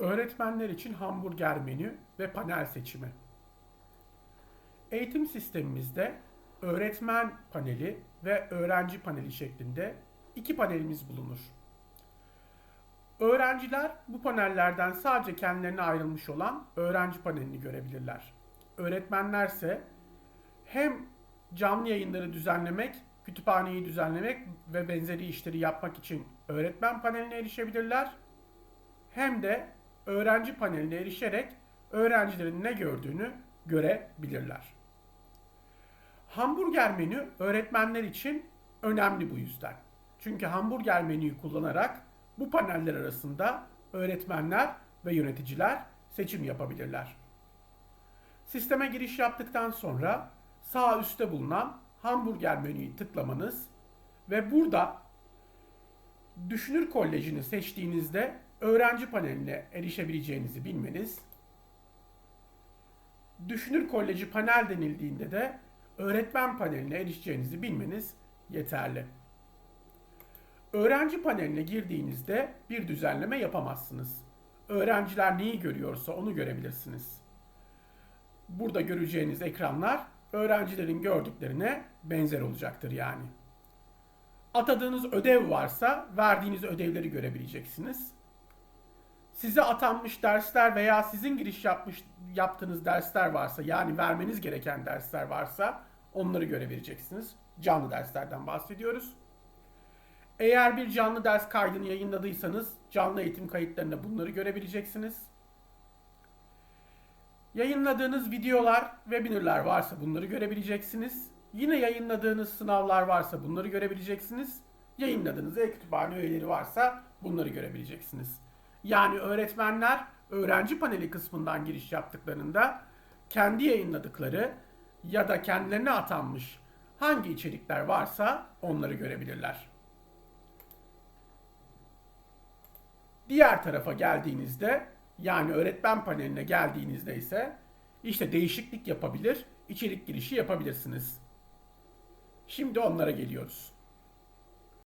Öğretmenler için hamburger menü ve panel seçimi. Eğitim sistemimizde öğretmen paneli ve öğrenci paneli şeklinde iki panelimiz bulunur. Öğrenciler bu panellerden sadece kendilerine ayrılmış olan öğrenci panelini görebilirler. Öğretmenlerse hem canlı yayınları düzenlemek, kütüphaneyi düzenlemek ve benzeri işleri yapmak için öğretmen paneline erişebilirler. Hem de öğrenci paneline erişerek öğrencilerin ne gördüğünü görebilirler. Hamburger menü öğretmenler için önemli bu yüzden. Çünkü hamburger menüyü kullanarak bu paneller arasında öğretmenler ve yöneticiler seçim yapabilirler. Sisteme giriş yaptıktan sonra sağ üstte bulunan hamburger menüyü tıklamanız ve burada Düşünür Koleji'ni seçtiğinizde öğrenci paneline erişebileceğinizi bilmeniz, Düşünür Koleji panel denildiğinde de öğretmen paneline erişeceğinizi bilmeniz yeterli. Öğrenci paneline girdiğinizde bir düzenleme yapamazsınız. Öğrenciler neyi görüyorsa onu görebilirsiniz. Burada göreceğiniz ekranlar öğrencilerin gördüklerine benzer olacaktır yani. Atadığınız ödev varsa verdiğiniz ödevleri görebileceksiniz. Size atanmış dersler veya sizin giriş yapmış yaptığınız dersler varsa yani vermeniz gereken dersler varsa onları görebileceksiniz. Canlı derslerden bahsediyoruz. Eğer bir canlı ders kaydını yayınladıysanız canlı eğitim kayıtlarında bunları görebileceksiniz. Yayınladığınız videolar, webinarlar varsa bunları görebileceksiniz. Yine yayınladığınız sınavlar varsa bunları görebileceksiniz. Yayınladığınız e-kütüphane üyeleri varsa bunları görebileceksiniz. Yani öğretmenler öğrenci paneli kısmından giriş yaptıklarında kendi yayınladıkları ya da kendilerine atanmış hangi içerikler varsa onları görebilirler. Diğer tarafa geldiğinizde yani öğretmen paneline geldiğinizde ise işte değişiklik yapabilir, içerik girişi yapabilirsiniz. Şimdi onlara geliyoruz.